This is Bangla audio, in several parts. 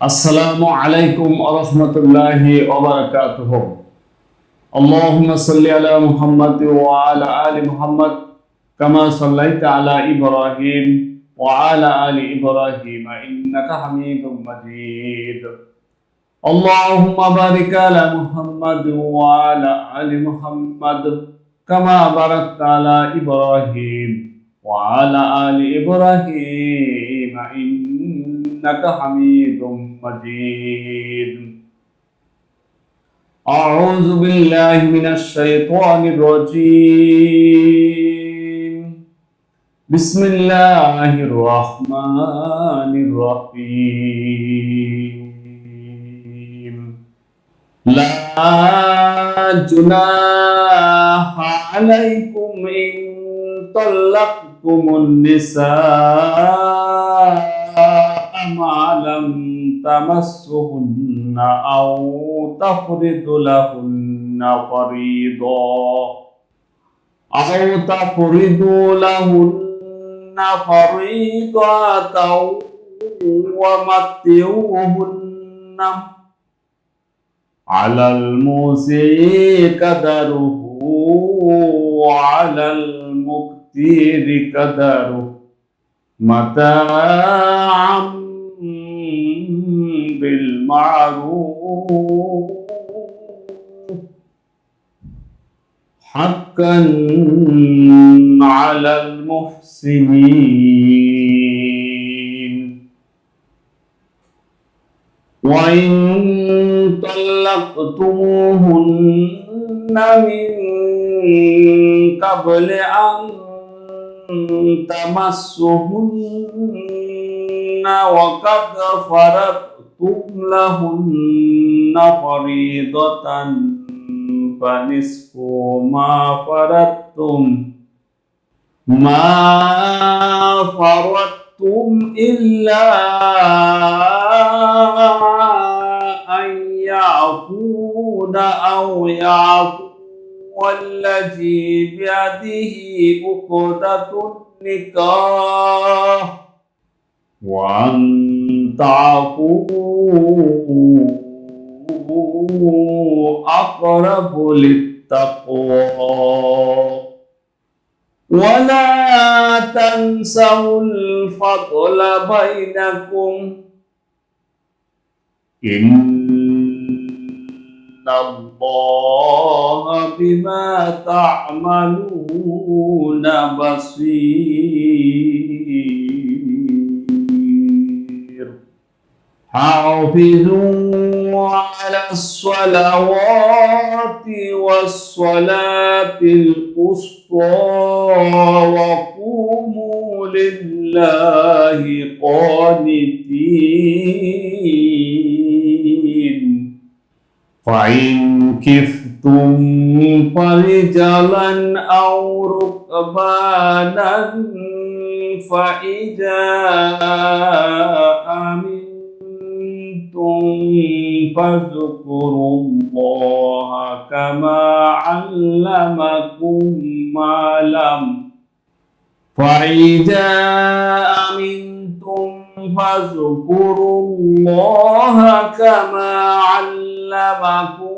আসসালামু আলাইকুম আরহামতুল্লাহি ওবরাকাতুহ আল্লাহুম্মা সাল্লি আলা মুহাম্মাদ ওয়া আলা আলি মুহাম্মাদ, কামা সাল্লাইতা আলা ইব্রাহিম ওয়া আলা আলি ইব্রাহিম ইন্নাকা হামিদুম মাজিদ। আল্লাহুম্মা বারিক আলা মুহাম্মাদ ওয়া আলা আলি মুহাম্মাদ, কামা বারাকতা আলা ইব্রাহিম ওয়া আলা আলি ইব্রাহিম إنك حميد مجيد أعوذ بالله من الشيطان الرجيم بسم الله الرحمن الرحيم لا جناح عليكم إن طلقتم النساء ما لم تمسهن أو تفرض لهن فريضا أو تفرض لهن فريضة ومتعوهن على الموسع قدره وعلى المقتير قدره متاعا بالمعروف. حقا على المحسنين. وإن طلقتموهن من قبل أن تمسهن وقد فرضتم لهن فريضة فنصف ما فرضتم ما فرضتم إلا أن يعفون أو يعفو والذي بيده عقدة النكاح وأن تعفوا أقرب للتقوى ولا تنسوا الفضل بينكم إن الله بما تعملون بصير حافظوا على الصلوات والصلاة الوسطى وقوموا لله قانتين. فإن كفتم فرجالا أو ركبانا فإذا أمنتم فاذكروا الله كما علمكم ما لم فإذا أمنتم فاذكروا الله كما علمكم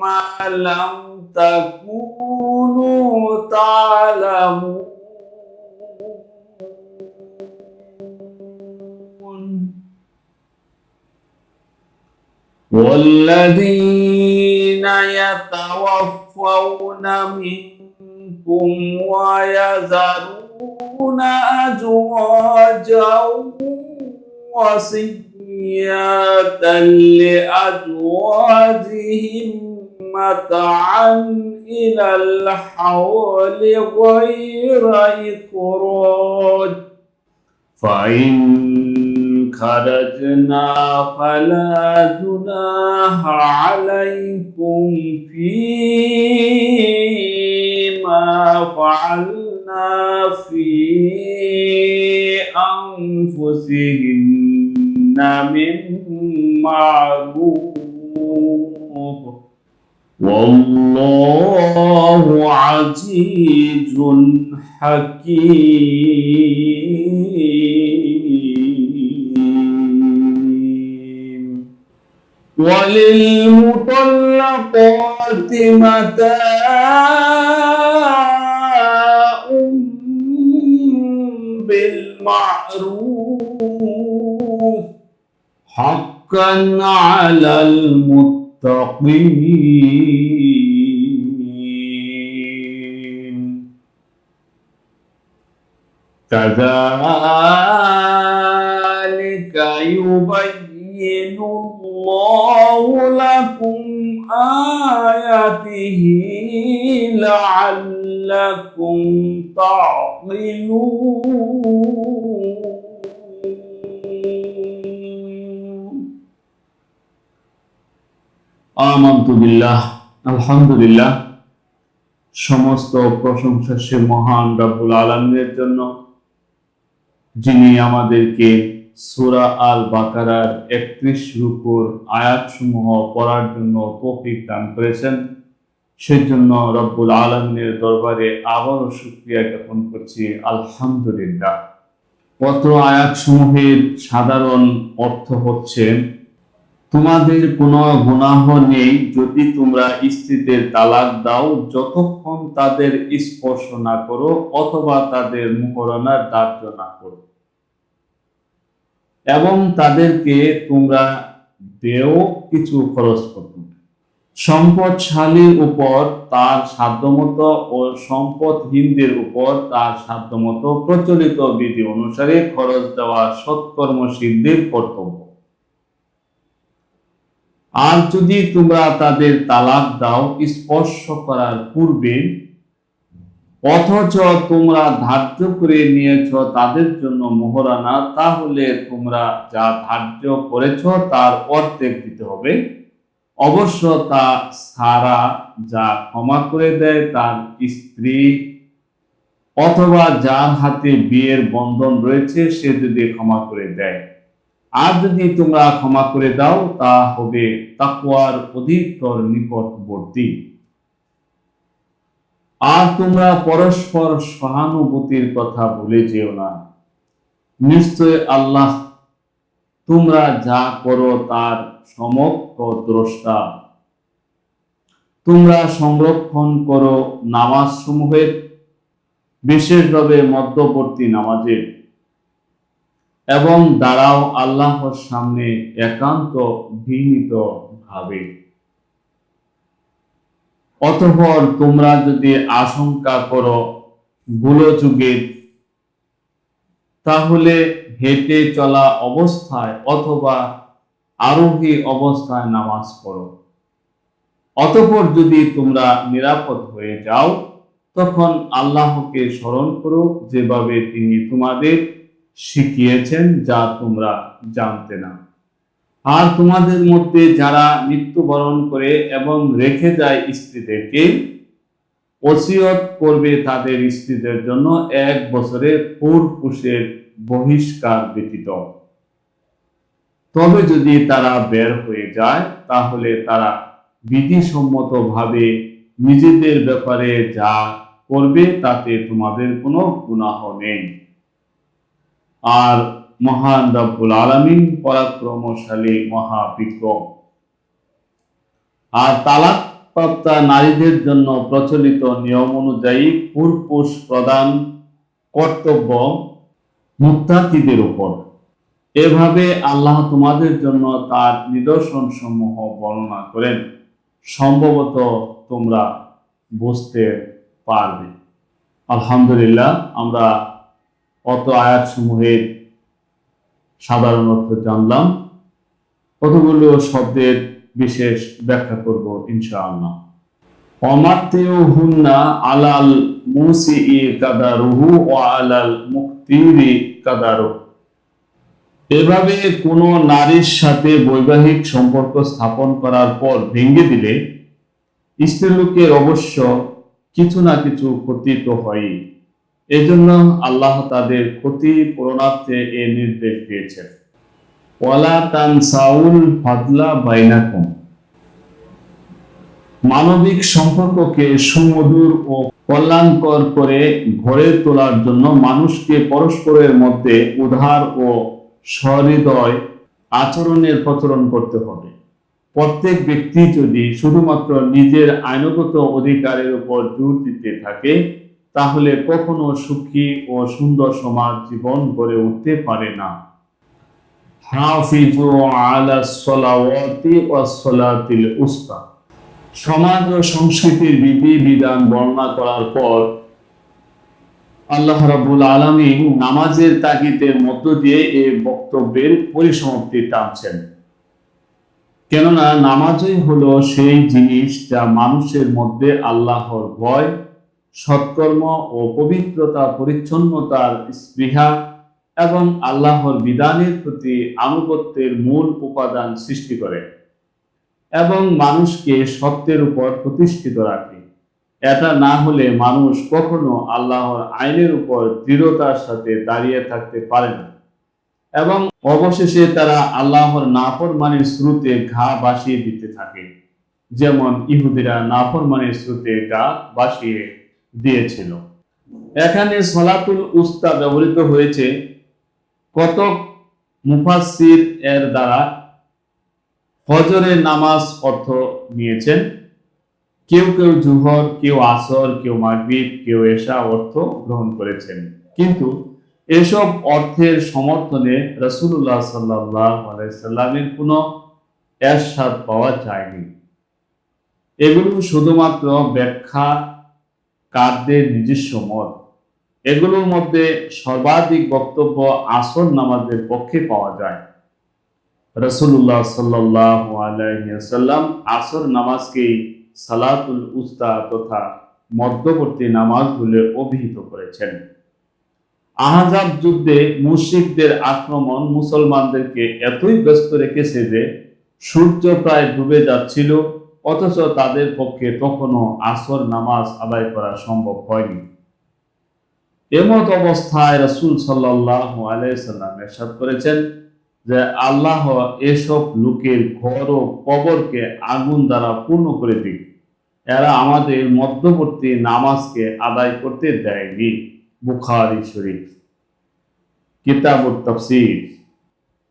ما لم تكونوا تعلمون والذين يتوفون منكم ويذرون أزواجا وصية لأزواجهم متاعا إلى الحول غير إخراج. فإن خرجنا فلا جناح عليكم فيما فعلنا في أنفسهن من معروف والله عزيز حكيم وللمطلقات متاع بالمعروف حقا على المتقين. كذلك يبين الله لكم آياته لعلكم تعقلون آمنت بالله الحمد لله সমস্ত প্রশংসা সে মহান রব্বুল আলমের জন্য যিনি আমাদেরকে সুরা আল বাকারার একত্রিশ রূপুর আয়াতসমূহ পড়ার জন্য তৌফিক দান করেছেন। সেজন্য রব্বুল আলমিনের দরবারে আবারও শুক্রিয়া জ্ঞাপন করছি। আলহামদুলিল্লাহ। পত্র আয়াতসমূহের সাধারণ অর্থ হচ্ছে, তোমাদের কোনো গুনাহ নেই যদি তোমরা স্ত্রীদের তালাক দাও, যতক্ষণ তাদের স্পর্শ না করো অথবা তাদের মুহরণার দাহ্য না করো। এবং তাদেরকে তোমরা দেও কিছু খরচ করতে সম্পদশালীর উপর তার সাধ্যমতো ও সম্পদহীনদের উপর তার সাধ্যমতো প্রচলিত বিধি অনুসারে খরচ দেওয়া সৎকর্মশীলদের কর্তব্য। আর যদি তোমরা তাদের তালাক দাও, স্পর্শ করার পূর্বে অথচ তোমরা ধার্য করে নিয়েছ তাদের জন্য মোহরানা, তাহলে তোমরা যা ধার্য করেছ তার অর্ধেক দিতে হবে। অবশ্য তা সারা যা ক্ষমা করে দেয় তার স্ত্রী, অথবা যার হাতে বিয়ের বন্ধন রয়েছে, সে যদি ক্ষমা করে দেয়। আর যদি তোমরা ক্ষমা করে দাও, তা হবে তাকুয়ার অধিকতর নিকটবর্তী। আর তোমরা পরস্পর সহানুভূতির কথা ভুলে যেও না। নিশ্চয় আল্লাহ তোমরা যা করো তার সমগ্র দ্রষ্টা। তোমরা সংরক্ষণ করো নামাজ সমূহের বিশেষভাবে মধ্যবর্তী নামাজের এবং দাঁড়াও আল্লাহর সামনে একান্ত বিনীত ভাবে অতঃপর তোমরা যদি আশঙ্কা করো যুগের তাহলে হেঁটে চলা অবস্থায় অথবা আরোহী অবস্থায় নামাজ পড়ো। অতঃপর যদি তোমরা নিরাপদ হয়ে যাও, তখন আল্লাহকে স্মরণ করো যেভাবে তিনি তোমাদের শিখিয়েছেন যা তোমরা জানতে না। আর তোমাদের মধ্যে যারা মৃত্যুবরণ করে এবং রেখে যায় স্ত্রীদেরকে, ওসিয়ত করবে তাদের স্ত্রীদের জন্য এক বছরের পুরপুষের বহিষ্কার ব্যতীত। তবে যদি তারা বের হয়ে যায়, তাহলে তারা বিধিসম্মতভাবে নিজেদের ব্যাপারে যা করবে তাতে তোমাদের কোনো গুনাহ নেই। আর মহান রব্বুল আলমিন পরাক্রমশালী মহাবিক্রম। আর তালাক প্রাপ্তা নারীদের জন্য প্রচলিত নিয়ম অনুযায়ী পুরপুষ প্রদান কর্তব্য মুক্তাকিদের উপর। এভাবে আল্লাহ তোমাদের জন্য তার নিদর্শন সমূহ বর্ণনা করেন। সম্ভবত তোমরা বুঝতে পারবে। আলহামদুলিল্লাহ, আমরা অত আয়াত সমূহের সাধারণ অর্থ জানলাম। কতগুলো শব্দের বিশেষ ব্যাখ্যা করব ইনশাআল্লাহ। অমাত্তেয় হুন্না আলাল মুসি কাদারুহু ও আলাল মুক্তিরি কাদারু। এভাবে কোনো নারীর সাথে বৈবাহিক সম্পর্ক স্থাপন করার পর ভেঙে দিলে স্ত্রীলোকের অবশ্য কিছু না কিছু ক্ষতি তো হয়ই। এজন্য আল্লাহ তাদের ক্ষতি পূরণার্থে এ নির্দেশ দিয়েছেন। ওয়ালা তান সাউল ফাদলা বাইনাকুম। মানবিক সম্পর্ককে সুমধুর ও কল্যাণকর করে গড়ে তোলার জন্য মানুষকে পরস্পরের মধ্যে উদার ও সহৃদয় আচরণের প্রচলন করতে হবে। প্রত্যেক ব্যক্তি যদি শুধুমাত্র নিজের আইনগত অধিকারের উপর জোর দিতে থাকে তাহলে কখনো সুখী ও সুন্দর সমাজ জীবন গড়ে উঠতে পারে না। সমাজ ও সংস্কৃতির বিধি বিধান বর্ণনা করার পর আল্লাহ রাবুল আলমী নামাজের তাগিদের মধ্য দিয়ে এই বক্তব্যের পরিসমাপ্তি টানছেন। কেননা নামাজই হলো সেই জিনিস যা মানুষের মধ্যে আল্লাহর ভয় সৎকর্ম ও পবিত্রতা, পরিচ্ছন্নতার স্পৃহা এবং আল্লাহর বিধানের প্রতি আনুগত্যের মূল উপাদান সৃষ্টি করে এবং মানুষকে সত্যের উপর প্রতিষ্ঠিত রাখে। এটা না হলে মানুষ কখনো আল্লাহর আইনের উপর দৃঢ়তার সাথে দাঁড়িয়ে থাকতে পারে না এবং অবশেষে তারা আল্লাহর নাফরমানির স্রোতে ঘা বাসিয়ে দিতে থাকে। যেমন ইহুদিরা নাফরমানির স্রোতে ঘা বাসিয়ে দিয়েছিল। এখানে সলাতুল উস্তা ব্যবহৃত হয়েছে কতক মুফাসসির এর দ্বারা ফজরের নামাজ অর্থ নিয়েছেন। কেউ কেউ জুহর, কেউ আসর, কেউ মাগরিব, কেউ এশা অর্থ গ্রহণ করেছেন। কিন্তু এসব অর্থের সমর্থনে রসুল্লাহ সাল্লাহ আলাইসাল্লামের কোনো এরশাদ পাওয়া যায়নি। এগুলো শুধুমাত্র ব্যাখ্যা কারদের নিজস্ব মত। এগুলোর মধ্যে সর্বাধিক বক্তব্য আসর নামাজের পক্ষে পাওয়া যায়। রসুল্লাহ সাল্লাহ আলাইসাল্লাম আসর নামাজকেই সালাতুল উস্তা তথা মধ্যবর্তী নামাজ বলে অভিহিত করেছেন। আহাজাব যুদ্ধে মুশরিকদের আক্রমণ মুসলমানদেরকে এতই ব্যস্ত রেখেছে যে সূর্য প্রায় ডুবে যাচ্ছিল অথচ তাদের পক্ষে তখনও আসর নামাজ আদায় করা সম্ভব হয়নি। এমত অবস্থায় রসুল সাল্লাহ আলাইসাল্লাম এরশাদ করেছেন যে আল্লাহ এসব লোকের ঘর ও কবরকে আগুন দ্বারা পূর্ণ করে দিক। এরা আমাদের মধ্যবর্তী নামাজকে আদায় করতে দেয়নি। বুখারি শরীফ। কিতাব তফসির।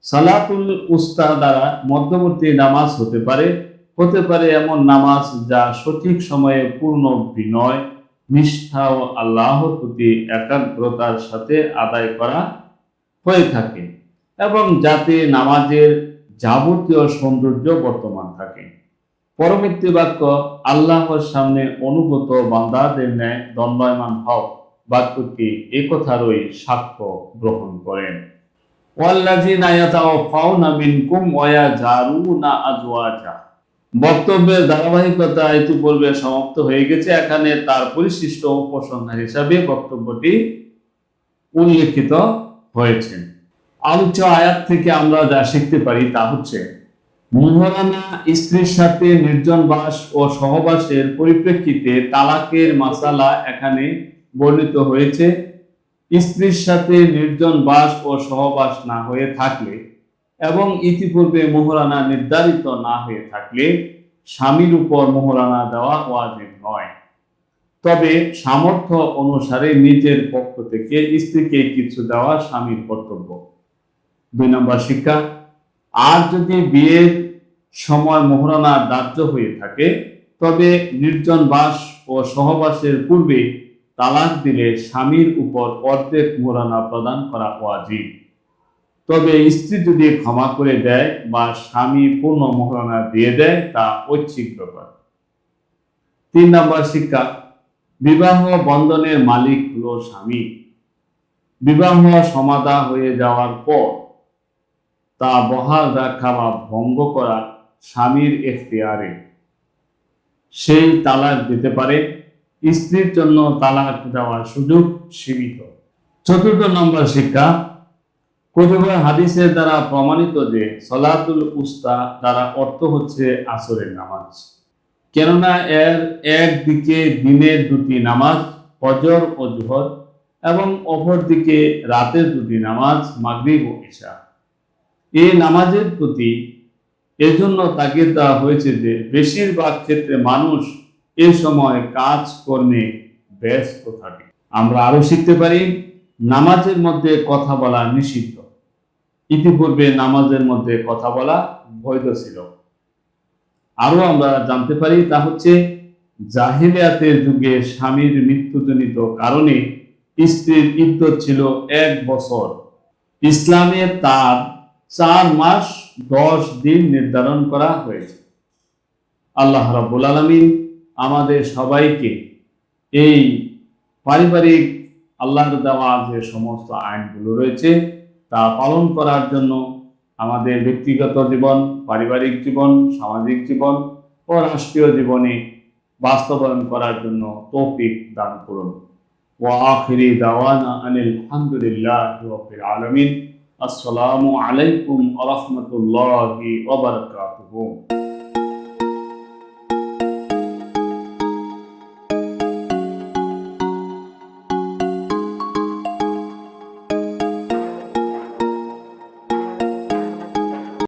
সালাতুল উস্তা দ্বারা মধ্যবর্তী নামাজ হতে পারে হতে পারে এমন নামাজ যা সঠিক সময়ে পূর্ণ বিনয়, নিষ্ঠা ও আল্লাহর প্রতি একাগ্রতার সাথে আদায় করা হয়ে থাকে এবং যাতে নামাজের যাবতীয় সৌন্দর্য বর্তমান থাকে। পরবর্তী বাক্য আল্লাহর সামনে অনুগত বান্দাদের ন্যায় দণ্ডায়মান হও। বাক্যটি এ কথারই সাক্ষ্য গ্রহণ করেন। ওয়াল্লাযীনা ইয়াতাওয়াফাউনা মিনকুম ওয়া ইয়াজারুনা আজওয়াজা। বক্তব্যের ধারাবাহিকতা ইতিপূর্বে সমাপ্ত হয়ে গেছে। এখানে তার পরিশিষ্ট উপসংহার হিসাবে বক্তব্যটি উল্লেখিত হয়েছে। আলোচ্য আয়াত থেকে আমরা যা শিখতে পারি তা হচ্ছে, মোহরানা স্ত্রীর সাথে নির্জন বাস ও সহবাসের পরিপ্রেক্ষিতে তালাকের মাসালা এখানে বর্ণিত হয়েছে। স্ত্রীর সাথে নির্জন বাস ও সহবাস না হয়ে থাকলে এবং ইতিপূর্বে মোহরানা নির্ধারিত না হয়ে থাকলে স্বামীর উপর মোহরানা দেওয়া ওয়াজিব নয়। তবে সামর্থ্য অনুসারে নিজের পক্ষ থেকে স্ত্রীকে কিছু দেওয়া স্বামীর কর্তব্য। দুই নম্বর শিক্ষা, আর যদি বিয়ের সময় মোহরানা দাহ্য হয়ে থাকে, তবে নির্জন বাস ও সহবাসের পূর্বে তালাক দিলে স্বামীর উপর অর্ধেক মোহরানা প্রদান করা ওয়াজিব। তবে স্ত্রী যদি ক্ষমা করে দেয় বা স্বামী পূর্ণ মোহরানা দিয়ে দেয়, তা ঐচ্ছিক ব্যাপার। তিন নম্বর শিক্ষা, বিবাহ বন্ধনের মালিক হলো স্বামী। বিবাহ সমাধা হয়ে যাওয়ার পর তা বহাল রাখা বা ভঙ্গ করা স্বামীর এখতিয়ারে। সেই তালাক দিতে পারে, স্ত্রীর জন্য তালাক দেওয়ার সুযোগ সীমিত। চতুর্থ নম্বর শিক্ষা কতিপয় হাদিসের দ্বারা প্রমাণিত যে সলাতুল উস্তা দ্বারা অর্থ হচ্ছে আসরের নামাজ। কেননা এর একদিকে দিনের দুটি নামাজ, ফজর ও জোহর, এবং অপর দিকে রাতের দুটি নামাজ, মাগরিব ও ঈশা এই নামাজের প্রতি এজন্য তাগিদ দেওয়া হয়েছে যে বেশিরভাগ ক্ষেত্রে মানুষ এ সময় কাজ কর্মে ব্যস্ত থাকে। আমরা আরও শিখতে পারি, নামাজের মধ্যে কথা বলা নিষিদ্ধ। ইতিপূর্বে নামাজের মধ্যে কথা বলা বৈধ ছিল। আরও আমরা জানতে পারি তা হচ্ছে, জাহিলিয়াতের যুগে স্বামীর মৃত্যুজনিত কারণে স্ত্রীর ইদ্যত ছিল এক বছর। ইসলামে তার চার মাস দশ দিন নির্ধারণ করা হয়েছে। আল্লাহ রাব্বুল আলামিন আমাদের সবাইকে এই পারিবারিক আল্লাহর দেওয়া যে সমস্ত আইনগুলো রয়েছে তা পালন করার জন্য আমাদের ব্যক্তিগত জীবন, পারিবারিক জীবন, সামাজিক জীবন ও রাষ্ট্রীয় জীবনে বাস্তবায়ন করার জন্য তৌফিক দান করুন। ও আখিরি দাওয়ানা আনিল আলহামদুলিল্লাহ আলমিন। আসসালামু আলাইকুম রাহমাতুল্লাহি ওয়া বারাকাতুহু।